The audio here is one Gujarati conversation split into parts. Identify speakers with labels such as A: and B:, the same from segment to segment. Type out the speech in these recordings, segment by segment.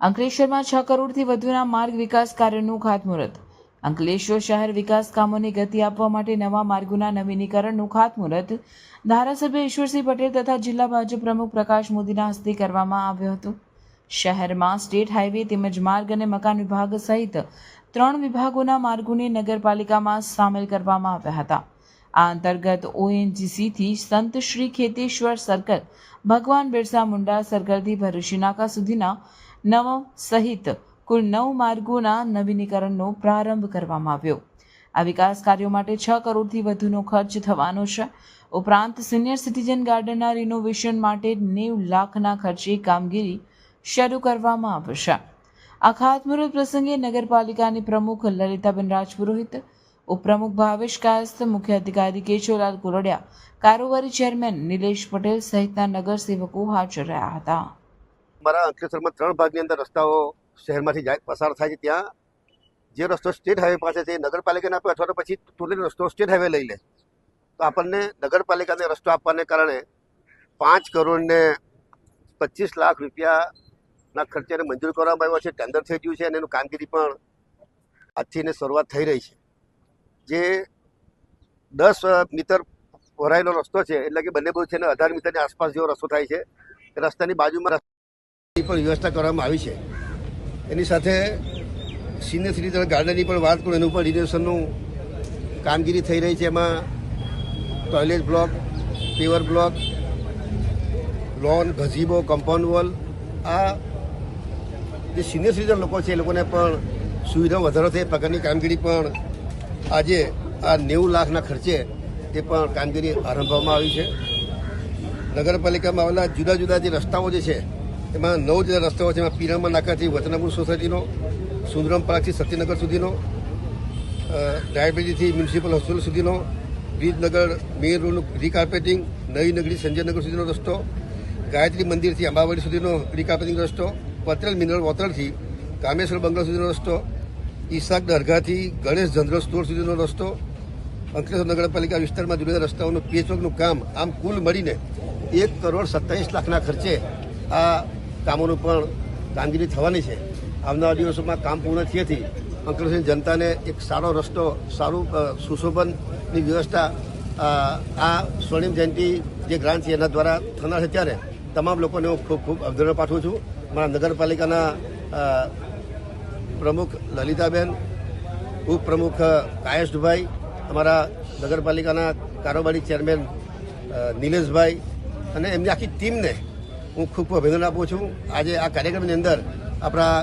A: અંકલેશ્વરમાં છ કરોડથી વધુના માર્ગ વિકાસ કાર્યનું ખાતમુહૂર્ત. અંકલેશ્વર શહેર વિકાસ કામોને ગતિ આપવા માટે નવા માર્ગોના નવીનીકરણનું ખાતમુહૂર્ત ધારાસભ્ય ઈશ્વરસિંહ પટેલ તથા જિલ્લા ભાજપ પ્રમુખ પ્રકાશ મોદીના હસ્તે કરવામાં આવ્યું હતું. શહેરમાં સ્ટેટ હાઈવે તેમજ માર્ગ અને મકાન વિભાગ સહિત ત્રણ વિભાગોના માર્ગોને નગરપાલિકામાં સામેલ કરવામાં આવ્યા હતા. આ અંતર્ગત ઓએનજીસીથી સંત શ્રી ખેતેશ્વર સર્કલ ભગવાન બિરસા મુંડા સર્કલથી ભરૂચી સુધીના નવ સહિત કુલ નવ માર્ગોના નવીનીકરણનો પ્રારંભ કરવામાં આવ્યો. આ વિકાસ કાર્યો માટે છ કરોડથી વધુનો ખર્ચ થવાનો છે. ઉપરાંત સિનિયર સિટીઝન ગાર્ડનના રિનોવેશન માટે નેવ લાખના ખર્ચે કામગીરી શરૂ કરવામાં આવશે. આ ખાતમુહૂર્ત પ્રસંગે નગરપાલિકાની પ્રમુખ લલિતાબેન રાજપુરોહિત ઉપપ્રમુખ ભાવેશ કાયસ્થ, મુખ્ય અધિકારી કેશવલાલ કુરડિયા, કારોબારી ચેરમેન નિલેશ પટેલ સહિતના નગરસેવકો હાજર રહ્યા હતા.
B: મારા અંકલેશ્વરમાં ત્રણ ભાગની અંદર રસ્તાઓ શહેરમાંથી જાય, પસાર થાય છે ત્યાં. જે રસ્તો સ્ટેટ હાઈવે પાસે છે નગરપાલિકાને આપે અથવા તો પછી ટોટલી રસ્તો સ્ટેટ હાઈવે લઈ લે. તો આપણને નગરપાલિકાને રસ્તો આપવાને કારણે પાંચ કરોડને પચીસ લાખ રૂપિયાના ખર્ચે એને મંજૂર કરવામાં આવ્યો છે, ટેન્ડર થઈ ગયું છે અને એનું કામગીરી પણ આજથી શરૂઆત થઈ રહી છે. જે દસ મીટર ભરાયેલો રસ્તો છે, એટલે કે બંને બધું છે ને અઢાર મીટરની આસપાસ જેવો રસ્તો થાય છે રસ્તાની બાજુમાં રસ્તાની પણ વ્યવસ્થા કરવામાં આવી છે. એની સાથે સિનિયર સિટીઝન ગાર્ડનની પણ વાત કરું, એનું પણ રિનોવેશનનું કામગીરી થઈ રહી છે એમાં. Toilet block, paver block, lawn gazebo compound wall. આ જે સિનિયર સિટીઝન લોકો છે, એ લોકોને પણ સુવિધા વધારો થાય પગારની કામગીરી પણ આજે આ નેવું લાખના ખર્ચે તે પણ કામગીરી આરંભવામાં આવી છે. નગરપાલિકામાં આવેલા જુદા જુદા જે રસ્તાઓ જે છે, એમાં નવ જેટલા રસ્તાઓ છે. એમાં પીરામા નાકાથી વતનાપુર સોસાયટીનો, સુંદરમ પાર્કથી શક્તિનગર સુધીનો ડાયાબિટીથી મ્યુનિસિપલ હોસ્પિટલ સુધીનો બ્રિજનગર મેઇન રોડનું રીકાર્પેટિંગ, નવી નગરી સંજયનગર સુધીનો રસ્તો, ગાયત્રી મંદિરથી અંબાવાડી સુધીનો રીકાર્પેટિંગ રસ્તો પત્રલ મિનરલ વોતરથી કામેશ્વર બંગલા સુધીનો રસ્તો ઈસાક દરગાહથી ગણેશ જનરલ સ્ટોર સુધીનો રસ્તો, અંકલેશ્વર નગરપાલિકા વિસ્તારમાં જુદા રસ્તાઓનું પેચવર્કનું કામ, આમ કુલ મળીને એક કરોડ સત્તાવીસ લાખના ખર્ચે આ કામોનું પણ કામગીરી થવાની છે. આવનારા દિવસોમાં કામ પૂર્ણ થયેથી અંકલેશ્વરની જનતાને એક સારો રસ્તો, સારું સુશોભનની વ્યવસ્થા આ સ્વર્ણિમ જયંતિ જે ગ્રાન્ટ છે એના દ્વારા થનાર છે ત્યારે તમામ લોકોને હું ખૂબ ખૂબ અભિનંદન પાઠવું છું. મારા નગરપાલિકાના પ્રમુખ લલિતાબેન, ઉપપ્રમુખ કાયશભાઈ અમારા નગરપાલિકાના કારોબારી ચેરમેન નિલેશભાઈ અને એમની આખી ટીમને હું ખૂબ ખૂબ અભિનંદન આપું છું. આજે આ કાર્યક્રમની અંદર આપણા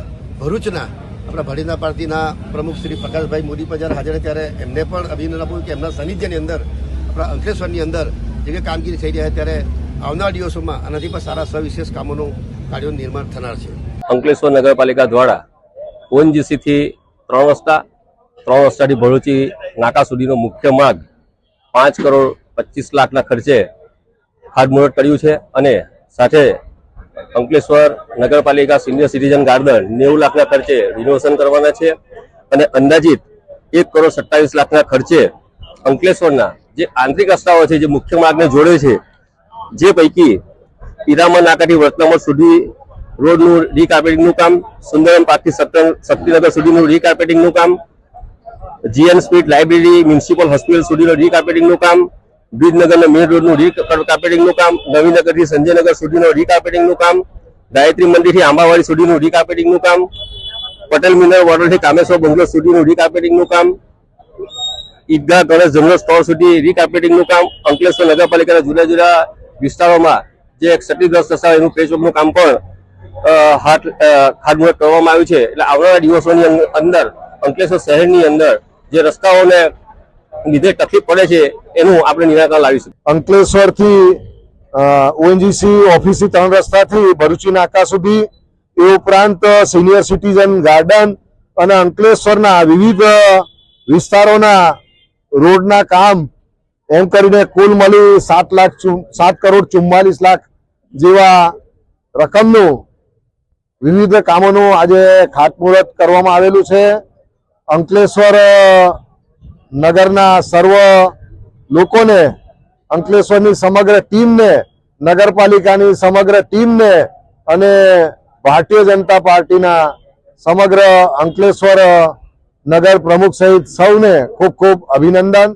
B: ભરૂચના, આપણા ભડીના પાર્ટીના પ્રમુખ શ્રી પ્રકાશભાઈ મોદી પણ જ્યારે હાજર ત્યારે એમને પણ અભિનંદન આપું કે એમના સાનિધ્યની અંદર, આપણા અંકલેશ્વરની અંદર જે કંઈ કામગીરી થઈ રહી છે ત્યારે આવનાર દિવસોમાં આનાથી પણ સારા સવિશેષ કામોનું કાર્યોનું નિર્માણ થનાર છે.
C: અંકલેશ્વર નગરપાલિકા દ્વારા ઓએનજીસીથી ત્રણ રસ્તા ત્રણ રસ્તાથી ભરૂચી નાકા સુધીનો મુખ્ય માર્ગ પાંચ કરોડ પચીસ લાખના ખર્ચે ખાતમુહૂર્ત કર્યું છે અને સાથે અંકલેશ્વર નગરપાલિકા સિનિયર સિટીઝન ગાર્ડન નેવું લાખના ખર્ચે રિનોવેશન કરવાના છે અને અંદાજિત એક કરોડ સત્તાવીસ લાખના ખર્ચે અંકલેશ્વરના જે આંતરિક રસ્તાઓ છે, જે મુખ્ય માર્ગને જોડે છે, જે પૈકી પિરામણ નાકાથી વર્તનામણ સુધી રોડનું રીકાર્પેટિંગનું કામ, સુંદરમ પાર્કથી શક્તિનગર સુધીનું રીકાર્પેટિંગનું કામ G N speed library municipal hospital સુધીનું રીકાર્પેટિંગનું કામ બ્રિજનગરના મેઇન રોડનું રીકાર્પેટિંગનું કામ, નવીનગરથી સંજયનગર સુધીનું રીકાર્પેટિંગનું કામ, ગાયત્રી મંદિરથી આંબાવાડી સુધીનું રીકાર્પેટિંગનું કામ, પટેલ મિનર વોર્ડરથી કામેશ્વર બંગલો સુધીનું રીકાર્પેટિંગનું કામ, ઈદગાહ ગણેશ જનરલ સ્ટોર સુધી રીકાર્પેટિંગનું કામ, અંકલેશ્વર નગરપાલિકાના જુદા જુદા વિસ્તારોમાં જે ક્ષતિગ્રસ્ત થશે એનું પેચવર્કનું કામ પણ હાથ ખાતમુહૂર્ત કરવામાં આવ્યું છે. એટલે આવનારા દિવસોની અંદર, અંકલેશ્વર શહેરની અંદર જે રસ્તાઓને લીધે તકલીફ પડે છે, એનું આપણે નિરાકરણ લાવીશું.
D: અંકલેશ્વરથી ઓએનજીસી ઓફિસથી ત્રણ રસ્તાથી, ભરૂચી નાકા સુધી, એ ઉપરાંત સિનિયર સિટીઝન ગાર્ડન અને અંકલેશ્વરના વિવિધ વિસ્તારોના રોડના કામ એમ કરીને કુલ મળી સાત લાખ સાત કરોડ ચુમ્માલીસ લાખ જેવા રકમનું વિવિધ કામોનું આજે ખાતમુહૂર્ત કરવામાં આવેલું છે. અંકલેશ્વર નગરના સર્વ લોકોને, અંકલેશ્વરની સમગ્ર ટીમને, નગરપાલિકાની સમગ્ર ટીમને અને ભારતીય જનતા પાર્ટીના સમગ્ર અંકલેશ્વર નગર પ્રમુખ સહિત સૌને ખૂબ ખૂબ અભિનંદન.